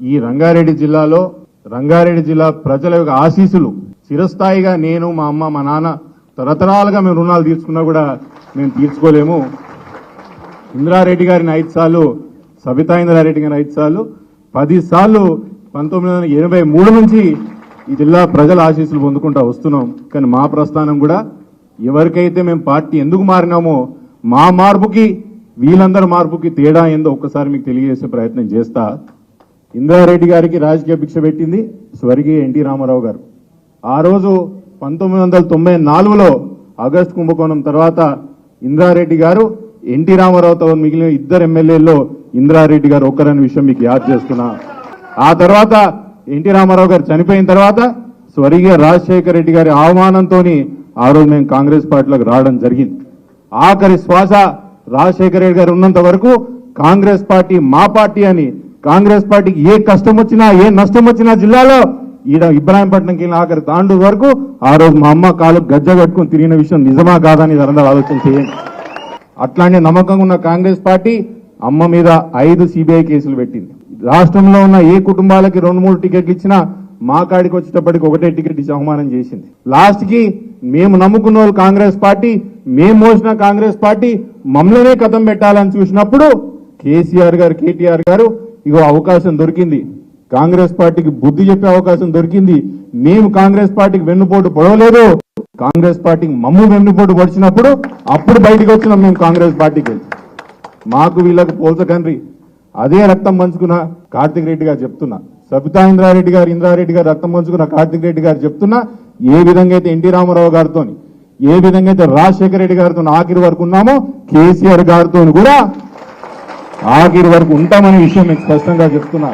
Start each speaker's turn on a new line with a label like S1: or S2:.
S1: ఈ రంగారెడ్డి జిల్లాలో రంగారెడ్డి జిల్లా ప్రజల యొక్క ఆశీస్సులు చిరస్థాయిగా నేను మా అమ్మ మా నాన్న తరతరాలుగా మేము రుణాలు తీర్చుకున్నా కూడా మేము తీర్చుకోలేము. ఇంద్రారెడ్డి గారిని ఐదు సార్లు సబితా ఇంద్రారెడ్డి గారిని ఐదు సార్లు పది సార్లు పంతొమ్మిది వందల ఎనభై మూడు నుంచి ఈ జిల్లా ప్రజల ఆశీస్సులు పొందుకుంటా వస్తున్నాం. కానీ మా ప్రస్థానం కూడా ఎవరికైతే మేము పార్టీ ఎందుకు మారినామో మా మార్పుకి వీళ్ళందరి మార్పుకి తేడా ఏందో ఒక్కసారి మీకు తెలియజేసే ప్రయత్నం చేస్తా. ఇందిరారెడ్డి గారికి రాజకీయ భిక్ష పెట్టింది స్వర్గీయ ఎన్టీ రామారావు గారు. ఆ రోజు పంతొమ్మిది వందల తొంభై నాలుగులో ఆగస్టు కుంభకోణం తర్వాత ఇందిరారెడ్డి గారు ఎన్టీ రామారావుతో మిగిలిన ఇద్దరు ఎమ్మెల్యేల్లో ఇంద్రారెడ్డి గారు ఒక్కరని విషయం మీకు యాద్ చేస్తున్నా. ఆ తర్వాత ఎన్టీ రామారావు గారు చనిపోయిన తర్వాత స్వర్గీయ రాజశేఖర రెడ్డి గారి అవమానంతో ఆ రోజు మేము కాంగ్రెస్ పార్టీలోకి రావడం జరిగింది. ఆఖరి శ్వాస రాజశేఖర రెడ్డి గారు ఉన్నంత వరకు కాంగ్రెస్ పార్టీ మా పార్టీ అని కాంగ్రెస్ పార్టీకి ఏ కష్టం వచ్చినా ఏ నష్టం వచ్చినా జిల్లాలో ఈడ ఇబ్రాహీంపట్నంకి వెళ్ళిన ఆఖరి తాండూరు వరకు ఆ రోజు మా అమ్మ కాలు గజ్జ కట్టుకుని తిరిగిన విషయం నిజమా కాదని అందరూ ఆలోచన చేయండి. అట్లానే నమ్మకంగా ఉన్న కాంగ్రెస్ పార్టీ అమ్మ మీద ఐదు సిబిఐ కేసులు పెట్టింది. రాష్ట్రంలో ఉన్న ఏ కుటుంబాలకి రెండు మూడు టికెట్లు ఇచ్చినా మా కాడికి వచ్చేటప్పటికి ఒకటే టికెట్ ఇచ్చి అవమానం చేసింది. లాస్ట్కి మేము నమ్ముకున్న వాళ్ళు కాంగ్రెస్ పార్టీ మేము మోసిన కాంగ్రెస్ పార్టీ మమ్మల్నే కథం పెట్టాలని చూసినప్పుడు కేసీఆర్ గారు కేటీఆర్ గారు ఇగో అవకాశం దొరికింది. కాంగ్రెస్ పార్టీకి బుద్ధి చెప్పే అవకాశం దొరికింది. మేము కాంగ్రెస్ పార్టీకి వెన్నుపోటు పొడవలేదు. కాంగ్రెస్ పార్టీకి మమ్ము వెన్నుపోటు పొడిచినప్పుడు అప్పుడు బయటికి వచ్చినాం మేము కాంగ్రెస్ పార్టీకి. మాకు వీళ్ళకు పోల్చకండ్రి అదే రక్తం పంచుకున్న కార్తిక్ రెడ్డి గారు చెప్తున్నా. సబితా ఇంద్రారెడ్డి గారు ఇంద్రారెడ్డి గారు రక్తం పంచుకున్న కార్తిక్ రెడ్డి గారు చెప్తున్నా ఏ విధంగా అయితే ఎన్టీ రామారావు గారితో ఏ విధంగా అయితే రాజశేఖర రెడ్డి గారితో ఆఖరి వరకు ఉన్నామో కేసీఆర్ గారితో కూడా ఆఖరి వరకు ఉంటామనే విషయం మీకు స్పష్టంగా చెప్తున్నా.